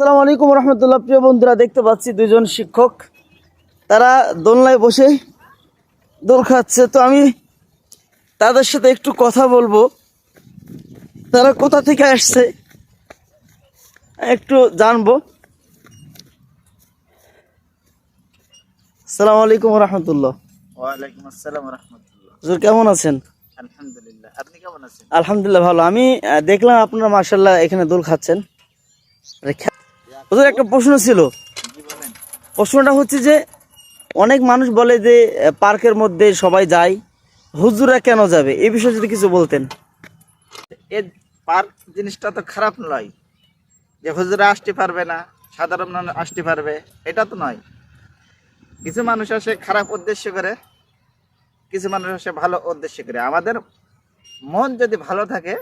আসসালামু আলাইকুম রহমতুল্লাহ। প্রিয় বন্ধুরা দেখতে পাচ্ছি দুজন শিক্ষক। তারা দোলনায় বসে দোল খাচ্ছে। তো আমি তাদের সাথে একটু কথা বলব। তারা কোথা থেকে আসছে একটু জানব। আসসালামু আলাইকুম রহমতুল্লাহ। ওয়ালাইকুম আসসালাম রহমতুল্লাহ। কেমন আছেন? আলহামদুলিল্লাহ। আপনি কেমন আছেন? আলহামদুলিল্লাহ ভালো। আমি দেখলাম আপনারা মার্শাল্লাহ এখানে দোল খাচ্ছেন। হুজুর একটা প্রশ্ন ছিল। প্রশ্নটা হচ্ছে যে, অনেক মানুষ বলে যে, পার্কের মধ্যে সবাই যায় হুজুরা কেন যাবে? এই বিষয়ে যদি কিছু বলতেন। এ পার্ক জিনিসটা তো খারাপ নয়। যে হুজুরা আসতে পারবে না, সাধারণ মানুষ আসতে পারবে, এটা তো নয়। কিছু মানুষ আসে খারাপ উদ্দেশ্য করে, কিছু মানুষ আসে ভালো উদ্দেশ্য করে। আমাদের মন যদি ভালো থাকে,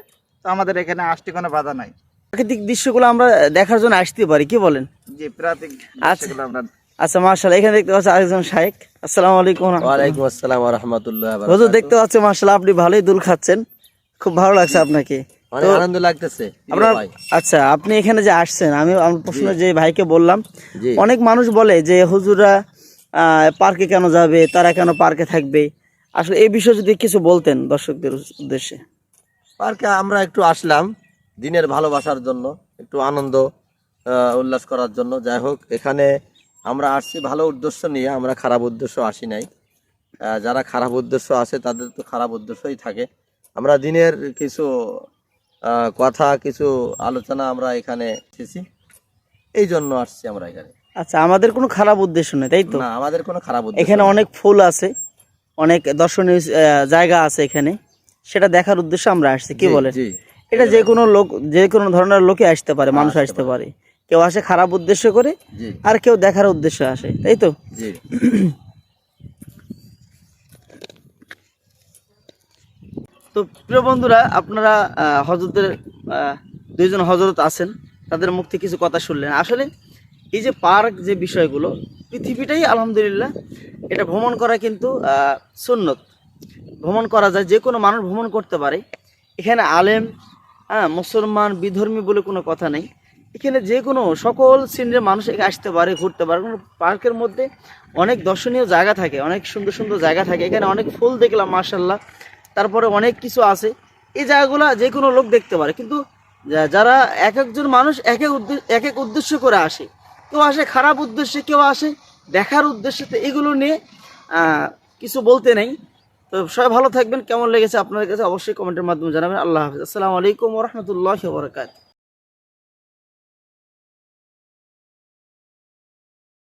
তো আমাদের এখানে আসতে কোনো বাধা নাই। প্রাকৃতিক দৃশ্যগুলো আমরা দেখার জন্য আসতে পারি কি বলেন? আচ্ছা। আমরা আচ্ছা মার্শাল্লাহ এখানে দেখতে পাচ্ছি আরেকজন শাহেক আসসালামু আলাইকুম ওয়ালাইকুম আসসালাম রহমতুল্লাহ হুজুর দেখতে পাচ্ছি মার্শাল্লাহ আপনি ভালোই দোল খাচ্ছেন। খুব ভালো লাগছে আপনাকে। অনেক আনন্দ লাগতেছে আপনার আচ্ছা আপনি এখানে যে আসছেন আমি আমার প্রশ্ন যে ভাইকে বললাম অনেক মানুষ বলে যে হুজুরা পার্কে কেন যাবে? তারা কেন পার্কে থাকবে? আসলে এই বিষয়ে যদি কিছু বলতেন দর্শকদের উদ্দেশ্যে। পার্কে আমরা একটু আসলাম। দিনের ভালোবাসার জন্য একটু আনন্দ উল্লাস করার জন্য। যাই হোক এখানে আমরা আসছি ভালো উদ্দেশ্য নিয়ে আমরা খারাপ উদ্দেশ্য আসি নাই। যারা খারাপ উদ্দেশ্য আসে তাদের তো খারাপ উদ্দেশ্যই থাকে। আমরা দিনের কিছু কথা কিছু আলোচনা আমরা এখানে এসেছি। এই জন্য আসছি আমরা এখানে। আচ্ছা আমাদের কোনো খারাপ উদ্দেশ্য নেই তাই তো? না আমাদের কোনো খারাপ উদ্দেশ্য এখানে অনেক ফুল আছে অনেক দর্শনীয় জায়গা আছে এখানে। সেটা দেখার উদ্দেশ্যে আমরা আসছি কি বলেন? জি। এটা যে কোনো লোক যে কোনো ধরনের লোকে আসতে পারে মানুষ আসতে পারে। কেউ আসে খারাপ উদ্দেশ্য করে আর কেউ দেখার উদ্দেশ্যে আসে তাই তো? তো প্রিয় বন্ধুরা আপনারা হজরতের দুইজন হজরত আছেন তাদের মুখ থেকে কিছু কথা শুনলেন। আসলে এই যে পার্ক যে বিষয়গুলো পৃথিবীটাই আলহামদুলিল্লাহ এটা ভ্রমণ করা কিন্তু আহ, সুন্নত। ভ্রমণ করা যায় যে কোনো মানুষ ভ্রমণ করতে পারে। এখানে আলেম হ্যাঁ মুসলমান, বিধর্মী বলে কোনো কথা নেই। এখানে যে কোনো সকল শ্রেণির মানুষ এখানে আসতে পারে, ঘুরতে পারে। পার্কের মধ্যে অনেক দর্শনীয় জায়গা থাকে, অনেক সুন্দর সুন্দর জায়গা থাকে। এখানে অনেক ফুল দেখলাম মার্শাল্লাহ তারপরে অনেক কিছু আছে। এই জায়গাগুলো যে কোনো লোক দেখতে পারে। কিন্তু যারা এক একজন মানুষ এক এক এক এক উদ্দেশ্য করে আসে। কেউ আসে খারাপ উদ্দেশ্যে, কেউ আসে দেখার উদ্দেশ্যে। তো এগুলো নিয়ে কিছু বলতে নেই। তো সবাই ভালো থাকবেন। কেমন লেগেছে আপনাদের কাছে অবশ্যই কমেন্টের মাধ্যমে জানাবেন। আল্লাহ হাফিজ। আসসালামু আলাইকুম রহমতুল্লাহ বরকাত